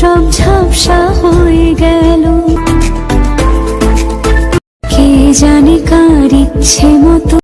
সব ঝাপসা হয়ে গেল। কে জানে কার ইচ্ছে মতো